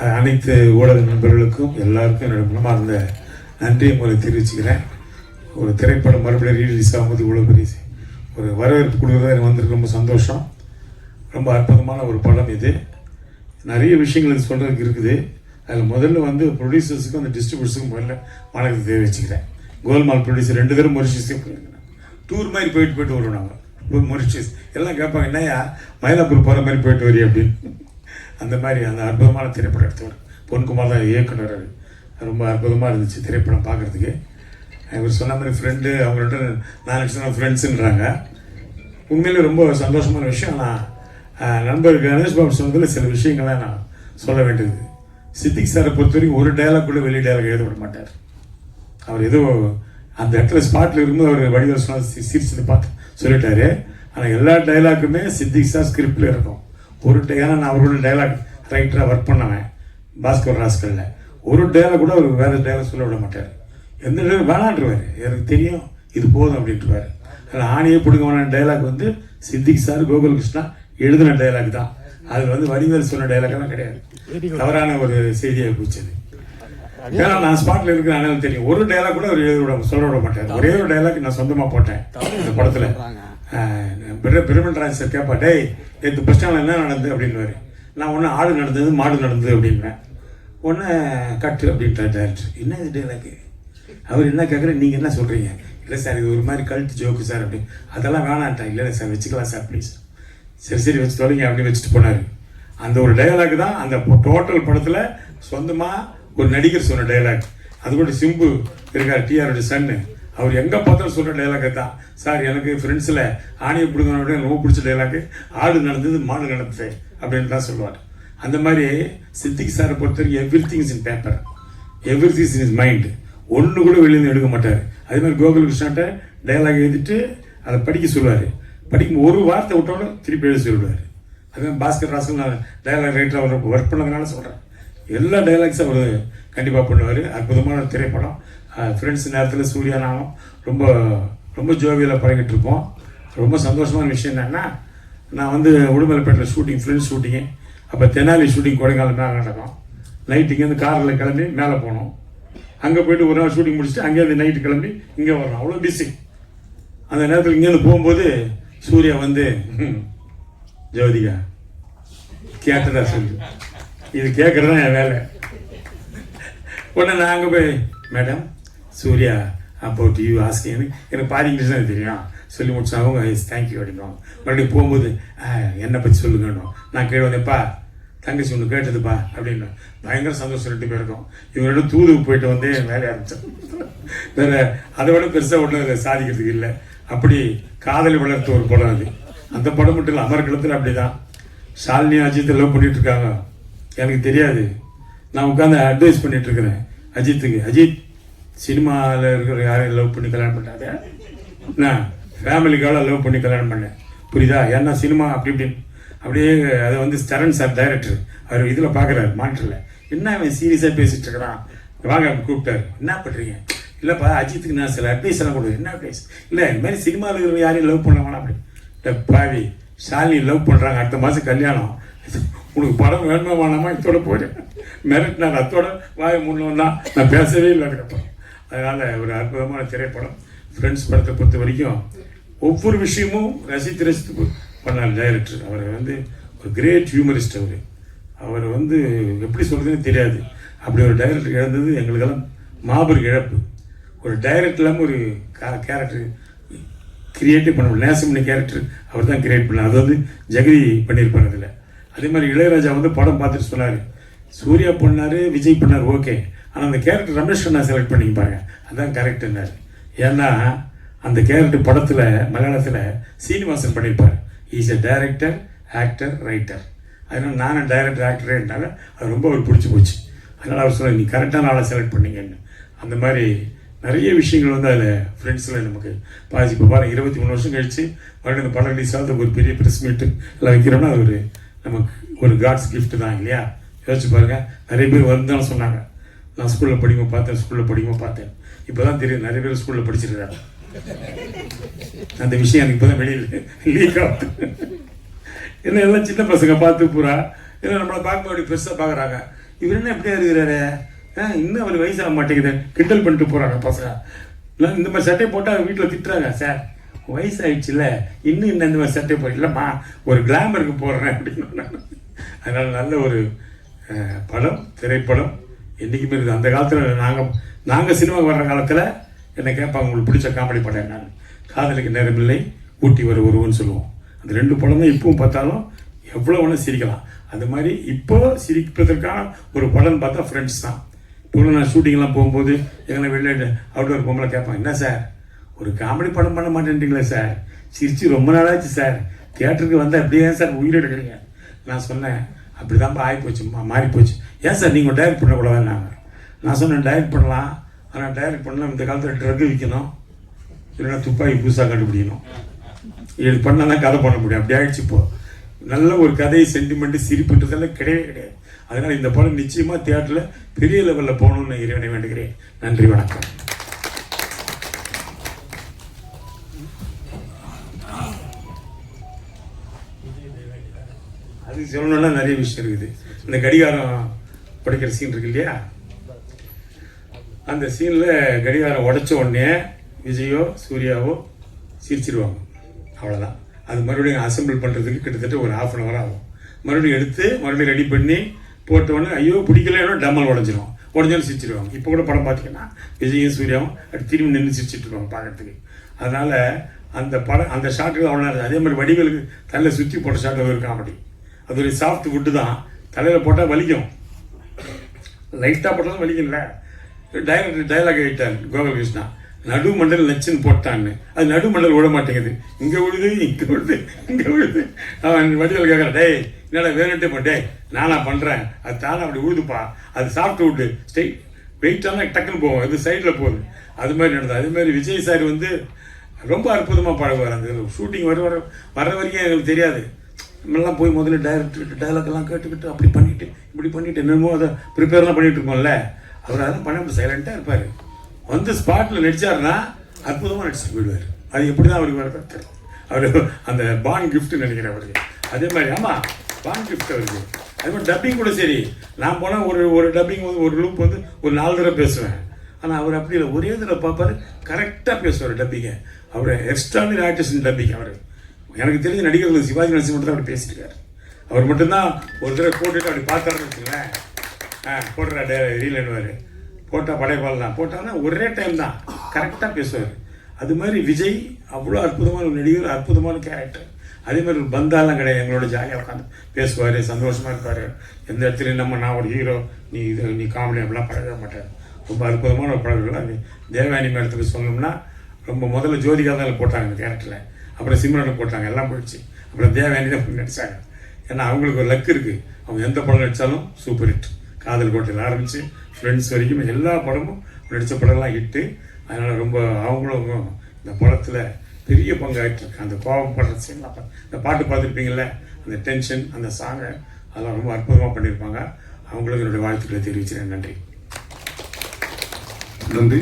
அனைத்து ஊடக நண்பர்களுக்கும் எல்லாருக்கும் என்னோட மனமார்ந்த நன்றியை உங்களை தெரிவிச்சுக்கிறேன். ஒரு திரைப்படம் மறுபடியும் ரீலீஸ் ஆகும்போது இவ்வளோ பெரிய ஒரு வரவேற்பு கொடுக்குறது எனக்கு வந்திருக்கு. ரொம்ப சந்தோஷம். ரொம்ப அற்புதமான ஒரு படம் இது. நிறைய விஷயங்கள் இது சொல்கிறதுக்கு இருக்குது. அதில் முதல்ல வந்து ப்ரொடியூசர்ஸுக்கும் அந்த டிஸ்ட்ரிபியூட்டர்ஸுக்கும் முதல்ல வணக்கத்தை தெரிவிச்சுக்கிறேன். கோல்மால் ப்ரொடியூசர் ரெண்டு பேரும் மொரிஷியஸுக்கு டூர் மாதிரி போயிட்டு போயிட்டு வருவோம் நாங்கள் மொரிஷியஸ் எல்லாம் கேட்பாங்க என்னையா மயிலாப்பூர் போகிற மாதிரி போயிட்டு வரி அப்படின்னு. அந்த மாதிரி அந்த அற்புதமான திரைப்படம் எடுத்தவர். பொன்குமார் தான் இயக்குனர் ரொம்ப அற்புதமாக இருந்துச்சு திரைப்படம் பார்க்குறதுக்கு. இவர் சொன்ன மாதிரி ஃப்ரெண்டு அவங்கள்ட்ட நாலு ஃப்ரெண்ட்ஸுன்றாங்க உண்மையிலே ரொம்ப சந்தோஷமான விஷயம். ஆனால் நண்பர் கணேஷ் பாபு சொன்னதில் சில விஷயங்களை நான் சொல்ல வேண்டியது. சித்திக் சாரை பொறுத்த வரைக்கும் ஒரு டயலாக் கூட வெளி டயலாக் எழுத விட மாட்டார். அவர் ஏதோ அந்த இடத்துல ஸ்பாட்டில் இருக்கும்போது அவர் வடிவல் சொன்ன சிரிச்சு பார்த்து சொல்லிட்டாரு. ஆனால் எல்லா டைலாக்குமே சித்திக் சார் ஸ்கிரிப்டில் இருக்கும். ஒரு ஏன்னா நான் அவரோட டைலாக் ரைட்டராக ஒர்க் பண்ணுவேன் பாஸ்கர் ராஸ்கலில். ஒரு டைலாக் கூட அவர் வேறு டைலாக் சொல்ல விட மாட்டார். எந்த டைலாக் வேணான்றவார். எனக்கு தெரியும் இது போதும் அப்படின்ட்டுவார் அதில் ஆணையை பிடுங்கமான டைலாக் வந்து சித்திக் சார் கோகுல் கிருஷ்ணா எழுதின டைலாக் தான். அது வந்து வடிவேல் சொன்ன டைலாக்லாம் கிடையாது. தவறான ஒரு செய்தியை போச்சது ஏன்னா நான் ஸ்பாட்ல இருக்கிற தெரியும். ஒரு டைலாக் கூட அவர் எழுத விட சொல்ல விட மாட்டேன் ஒரே ஒரு டைலாக் நான் சொந்தமாக போட்டேன் இந்த படத்தில். பிரமன்ராஜ் சார் கேட்பா டேய் நேற்று பஸ் என்ன நடந்தது? அப்படின்னு நான் ஒன்று ஆடு நடந்தது மாடு நடந்தது அப்படின்னேன் ஒன்று கட்டு அப்படின்ட்டார் டேரக்டர் என்ன இது எனக்கு? அவர் என்ன கேட்குற நீங்கள் என்ன சொல்கிறீங்க இல்லை சார் இது ஒரு மாதிரி கல்ட்டு ஜோக்கு சார் அப்படின்னு அதெல்லாம் வேணான்ட்டேன் இல்லை சார் வச்சுக்கலாம் சார் ப்ளீஸ் சரி சரி வச்சு தொடங்கி அப்படி வச்சுட்டு போனார். அந்த ஒரு டயலாக் தான் அந்த டோட்டல் படத்தில் சொந்தமாக ஒரு நடிகர் சொன்ன டயலாக் அது கூட சிம்பு இருக்கார் டிஆரோட சன்னு அவர் எங்கே பார்த்தாலும் சொல்கிற டயலாக் தான். சார் எனக்கு ஃப்ரெண்ட்ஸில் ஆணையை பிடிக்கணும் எனக்கு ரொம்ப பிடிச்ச டயலாக் ஆடு நடந்தது மாடு நடந்தது அப்படின்னு தான் சொல்லுவார். அந்த மாதிரி சித்திக் சாரை பொறுத்தவரைக்கும் every things in paper every things in is mind ஒன்று கூட வெளியிருந்து எடுக்க மாட்டார். அதே மாதிரி கோகுல் கிருஷ்ணாட்ட டயலாக் எழுதிட்டு அதை படிக்க சொல்லுவார். படிக்கும் ஒரு வார்த்தை விட்டோட திருப்பி எழுதி சொல்லுவார். அதே பாஸ்கர் ராசன் நான் டயலாக் ரைட்டர் அவர் ஒர்க் பண்ணதுனால சொல்கிறேன் எல்லா டைலாக்ஸும் அவர் கண்டிப்பாக பண்ணுவார். அற்புதமான திரைப்படம். ஃப்ரெண்ட்ஸ் நேரத்தில் சூர்யா நானும் ரொம்ப ரொம்ப ஜோவியில் பழகிட்டு இருப்போம். ரொம்ப சந்தோஷமான விஷயம் என்னென்னா நான் வந்து உடுமலைப்பேட்டில் ஷூட்டிங் ஃப்ரெண்ட்ஸ் ஷூட்டிங்கு அப்போ தெனாலி ஷூட்டிங் கொடைக்கானல் மேலே நடக்கும். நைட்டு இங்கேருந்து காரில் கிளம்பி மேலே போனோம். அங்கே போயிட்டு ஒரு நாள் ஷூட்டிங் முடிச்சுட்டு அங்கேருந்து நைட்டு கிளம்பி இங்கே வரணும் அவ்வளோ பிஸி அந்த நேரத்தில் இங்கேருந்து போகும்போது சூர்யா வந்து ஜோதிகா கேட்டதா சொல்லு. இது கேட்குறது தான் என் வேலை. உடனே நான் அங்கே போய் madam Surya about you asking எனக்கு பாதி இங்கிலீஷ் தான் தெரியும். சொல்லி முடிச்சாங்க அவங்க எஸ் தேங்க்யூ அப்படின்வாங்க மறுபடியும் போகும்போது "ஆ, என்னை பற்றி சொல்லுங்கன்னு நான் கேட்டு வந்தேன்ப்பா தங்கச்சி ஒன்று கேட்டதுப்பா அப்படின்னு பயங்கர சந்தோஷம் ரெண்டு பேருக்கும். இவங்க தூதுக்கு போயிட்டு வந்து என் வேலையை ஆரம்பிச்சோம் வேற அதை விட பெருசாக ஒன்றும் சாதிக்கிறதுக்கு இல்லை. அப்படி காதலி வளர்த்த ஒரு படம் அது. அந்த படம் மட்டும் இல்லை அமர்கலத்தில் அப்படிதான். ஷாலினி அஜித் லவ் பண்ணிட்டு இருக்காங்க. எனக்கு தெரியாது. நான் உட்காந்து அட்வைஸ் பண்ணிட்டு இருக்கிறேன். அஜித்துக்கு. அஜித் சினிமாவில் இருக்கிற யாரையும் லவ் பண்ணி கல்யாணம் பண்ணாத? நான் ஃபேமிலிக்காக லவ் பண்ணி கல்யாணம் பண்ணேன் புரியுதா? ஏன்னா சினிமா அப்படி இப்படின்னு அப்படியே அதை வந்து சரண் சார் டைரக்டர் அவர் இதில் பார்க்குறாரு மானிட்டரில் என்ன அவன் சீரியஸாக பேசிகிட்டு இருக்கிறான்? வாங்க கூப்பிட்டாரு. என்ன பண்ணுறீங்க இல்லைப்பா அஜித்துக்கு நான் சில அட்வைஸ் எல்லாம் கொடுக்குறேன் என்ன அட்வைஸ் இல்லை இந்த மாதிரி சினிமாவில் இருக்கிற யாரையும் லவ் பண்ண வேணாம் அப்படி. டேய் பாவி ஷாலினி லவ் பண்ணுறாங்க அடுத்த மாதம் கல்யாணம். உனக்கு படம் வேணுமா வேணாமா? இதோட மெரட் நாங்கள் அத்தோட வாய முன்னோன்னா நான் பேசவே இல்லை அதுக்கப்புறம் அதனால் ஒரு அற்புதமான திரைப்படம் ஃப்ரெண்ட்ஸ் படத்தை பொறுத்த வரைக்கும் ஒவ்வொரு விஷயமும் ரசித்து ரசித்து பண்ணார் டைரக்டர் அவர் வந்து ஒரு கிரேட் ஹியூமரிஸ்ட் அவர். அவர் வந்து எப்படி சொல்கிறதுன்னு தெரியாது. அப்படி ஒரு டைரக்டர் இழந்தது எங்களுக்கெல்லாம் மாபெரும் இழப்பு. ஒரு டைரக்டர் இல்லாமல் ஒரு கேரக்டர் கிரியேட்டிவ் பண்ண முடியல. பண்ணி கேரக்டர் அவர் தான் கிரியேட் பண்ணார். அது வந்து ஜெகதி பண்ணியிருப்பார் அதில். அதே மாதிரி இளையராஜா வந்து படம் பார்த்துட்டு சொன்னார். சூர்யா பண்ணார் விஜய் பண்ணார் ஓகே ஆனால் அந்த கேரக்டர் ரமேஷ் அண்ணா செலக்ட் பண்ணிங்க பாருங்க அதுதான் கரெக்டுன்னார் ஏன்னா அந்த கேரக்டர் படத்தில் மலையாளத்தில் சீனிவாசன் பண்ணியிருப்பார் is a director actor writer அதனால் நானும் டைரக்டர் ஆக்டரேனால அது ரொம்ப அவர் பிடிச்சி போச்சு. அதனால் அவர் சொல்ல நீ கரெக்டான ஆளை செலக்ட் பண்ணிங்கன்னு. அந்த மாதிரி நிறைய விஷயங்கள் வந்து அதில் ஃப்ரெண்ட்ஸில் நமக்கு பாதி இப்போ பாருங்க இருபத்தி மூணு வருஷம் கழிச்சு மறுபடியும் இந்த படம் ரிலீஸ் ஆகுது ஒரு பெரிய ப்ரெஸ் மீட்டு எல்லாம் வைக்கிறோம்னா அது ஒரு நமக்கு ஒரு காட்ஸ் கிஃப்ட் தான் இல்லையா? யோசிச்சு பாருங்கள் நிறைய பேர் வருந்தாலும் சொன்னாங்க. நான் ஸ்கூலில் படிக்கும்போது பார்த்தேன் ஸ்கூலில் படிக்கும்போது பார்த்தேன். இப்போ தான் தெரியும் நிறைய பேர் ஸ்கூலில் படிச்சிருக்காங்க. அந்த விஷயம் எனக்கு இப்போ தான் வெளியில் லீக் ஆகுது என்ன எல்லாம் சின்ன பசங்க பார்த்து பூரா. ஏன்னா நம்மளை பார்க்க அப்படி பெருசாக பார்க்குறாங்க. இவர் என்ன எப்படியா இருக்கிறாரு? ஆ, இன்னும் அவர் வயசாக மாட்டேங்குது. கிண்டல் பண்ணிட்டு போகிறாங்க பசங்க. நான் இந்த மாதிரி சட்டை போட்டால் வீட்டில் திட்டுறாங்க சார். வயசாயிடுச்சுல இன்னும் இந்த இந்த மாதிரி சட்டை போட இல்லைம்மா ஒரு கிளாமருக்கு போடுறேன் அப்படின்னு. அதனால் நல்ல ஒரு படம் திரைப்படம் என்றைக்குமே இருக்குது. அந்த காலத்தில் நாங்கள் நாங்கள் சினிமாவுக்கு வர்ற காலத்தில் என்னை கேட்பாங்க உங்களுக்கு பிடிச்ச காமெடி படம் என்னன்னு காதலுக்கு நேரமில்லை ஊட்டி வர ஒருவன் சொல்லுவோம். அந்த ரெண்டு படம் தான் இப்பவும் பார்த்தாலும் எவ்வளோ வேணால் சிரிக்கலாம். அந்த மாதிரி இப்போ சிரிப்பதற்கான ஒரு படம்னு பார்த்தா ஃப்ரெண்ட்ஸ் தான். இப்போ நான் ஷூட்டிங்லாம் போகும்போது எங்களை வெளியே அவுட்டோர் பொம்பளை கேட்பாங்க என்ன சார்? ஒரு காமெடி படம் பண்ண மாட்டேன்றீங்களே சார்? சிரிச்சு ரொம்ப நாளாச்சு சார். தியேட்டருக்கு வந்தால் அப்படியே சார் உயிரிழக்கிறீங்க நான் சொன்னேன் அப்படி தான்ப்பா ஆகிப்போச்சு மாறி போச்சு ஏன் சார் நீங்கள் டைரக்ட் பண்ணக்கூடாதுன்னாங்க நான் சொன்னேன் டைரக்ட் பண்ணலாம். ஆனால் டைரக்ட் பண்ணலாம் இந்த காலத்தில் ட்ரக் விற்கணும். இல்லைன்னா துப்பாக்கி புதுசாக கண்டுபிடிக்கணும். இது பண்ணால் தான் கதை பண்ண முடியும். அப்படி ஆகிடுச்சு இப்போ. நல்ல ஒரு கதை சென்டிமெண்ட் சிரிப்புன்றதெல்லாம் கிடையவே கிடையாது. அதனால் இந்த படம் நிச்சயமாக தியேட்டரில் பெரிய லெவலில் போகணும்னு இறைவனை வேண்டுகிறேன். நன்றி வணக்கம். அது சொல்லணும்னா நிறைய விஷயம் இருக்குது. இந்த கடிகாரம் உடைக்கிற சீன் இருக்கு இல்லையா? அந்த சீனில் கடிகாரம் உடைச்ச உடனே விஜயோ சூர்யாவோ சிரிச்சிருவாங்க. அவ்வளோதான் அது மறுபடியும் அசம்பிள் பண்ணுறதுக்கு கிட்டத்தட்ட ஒரு ஹாஃப் அன் ஹவர் ஆகும். மறுபடியும் எடுத்து மறுபடியும் ரெடி பண்ணி போட்ட உடனே ஐயோ பிடிக்கலன்னா டம்மல் உடஞ்சிரும். உடஞ்சாலும் சிரிச்சிருவாங்க. இப்போ கூட படம் பார்த்தீங்கன்னா விஜயும் சூர்யாவும் அப்படி திரும்பி நின்று சிரிச்சிட்டு இருப்பாங்க பார்க்கறதுக்கு அதனால் அந்த படம் அந்த ஷாட்டுக்கு அவ்வளோ அதே மாதிரி வடிவேலுக்கு தலையில் சுற்றி போட்ட ஷாட் ஒரு காமெடி அது ஒரு சாஃப்ட் வுட்டு தான். தலையில் போட்டால் வலிக்கும். லைட்டாக போட்டாலும் வலிக்கல டைரக்ட் டைலாக் எழுதிட்டார் கோபாலகிருஷ்ணா நடுமண்டல் நச்சுன்னு போட்டான்னு. அது நடுமண்டல் விட மாட்டேங்குது. இங்கே விழுது இங்கே விழுது இங்கே விழுது. அவன் வடிவில் கேட்குறேன் டேய் என்னடா வேணுன்ட்டே போ டேய் நானா பண்ணுறேன் அது தானே அப்படி விழுதுப்பா அது சாப்பிட்டு விட்டு ஸ்ட்ரெயிட் வெயிட்டான டக்குன்னு போகும். இது சைடில் போகுது. அது மாதிரி நடந்தது. அது மாதிரி விஜய் சார் வந்து ரொம்ப அற்புதமாக பாடுவார் அந்த ஷூட்டிங் வர வர வர வரைக்கும் எங்களுக்கு தெரியாது. நம்மெல்லாம் போய் முதல்ல டைரக்டர்கிட்ட டைலாக்லாம் கேட்டுக்கிட்டு அப்படி பண்ணிட்டு இப்படி பண்ணிட்டு என்னமோ அதை ப்ரிப்பேர்லாம் பண்ணிட்டு இருக்கோம்ல. அவர் அதெல்லாம் பண்ண சைலண்ட்டாக இருப்பார். வந்து ஸ்பாட்டில் நடிச்சாருன்னா அற்புதமாக நடிச்சுட்டு போயிடுவார். அது எப்படி தான் அவருக்கு வேறு தெரியல அவர் அந்த பான் கிஃப்ட் நினைக்கிறேன் அவருக்கு. அதே மாதிரி ஆமாம் பான் கிஃப்ட் அவருக்கு. அதே மாதிரி டப்பிங் கூட சரி. நான் போனால் ஒரு ஒரு டப்பிங் வந்து ஒரு லூப் வந்து ஒரு நாலு தடவை பேசுவேன். ஆனால் அவர் அப்படி இல்லை. ஒரே தடவை பார்ப்பார் கரெக்டாக பேசுவார் டப்பிங்க அவர் எக்ஸ்ட்ரானரி ஆர்டிஸ்ட் டப்பிங் அவர். எனக்கு தெரிஞ்ச நடிகர்கள் சிவாஜி கணேசன் மட்டும் தான் அப்படி பேசியிருக்காரு அவர் மட்டும்தான் ஒரு தடவை போட்டுட்டு அப்படி பார்த்தாருன்னு வச்சுங்களேன் ஆ போடுறா டே ரீலன்வார் போட்டால் படைப்பால் தான். போட்டான்னா ஒரே டைம் தான். கரெக்டாக பேசுவார். அது மாதிரி விஜய் அவ்வளோ அற்புதமான ஒரு நடிகர் அற்புதமான கேரக்டர் அதே மாதிரி ஒரு பந்தாலாம் கிடையாது. எங்களோட ஜாலியாக உட்காந்து பேசுவார் சந்தோஷமாக இருப்பார். எந்த இடத்துலையும் நம்ம நான் ஒரு ஹீரோ நீ இது நீ காமெடி அப்படிலாம் பழக மாட்டார். ரொம்ப அற்புதமான ஒரு பழகலாம் அது. தேவயானி மேடத்துக்கு சொல்லணும்னா ரொம்ப முதல்ல ஜோதிகா தான் போட்டாங்க இந்த கேரக்டரில் அப்புறம் சிம்ரனை போட்டாங்க எல்லாம் போயிடுச்சு. அப்புறம் தேவயானி தான் நடித்தாங்க ஏன்னா அவங்களுக்கு ஒரு லக் இருக்குது அவங்க எந்த படம் நடித்தாலும் சூப்பர் ஹிட் காதல் கோட்டையில் ஆரம்பித்து ஃப்ரெண்ட்ஸ் வரைக்கும் எல்லா படமும் நடித்த படம்லாம் ஹிட்டு அதனால் ரொம்ப அவங்களும் இந்த படத்தில் பெரிய பங்காயிட்டிருக்கு அந்த கோபப்படுற சீன்லாம் இந்த பாட்டு பார்த்துருப்பீங்கள்ல அந்த டென்ஷன் அந்த சாங்கை அதெல்லாம் ரொம்ப அற்புதமாக பண்ணியிருப்பாங்க. அவங்களுக்கு என்னுடைய வாழ்த்துக்களை தெரிவிக்கிறேன் நன்றி. நன்றி.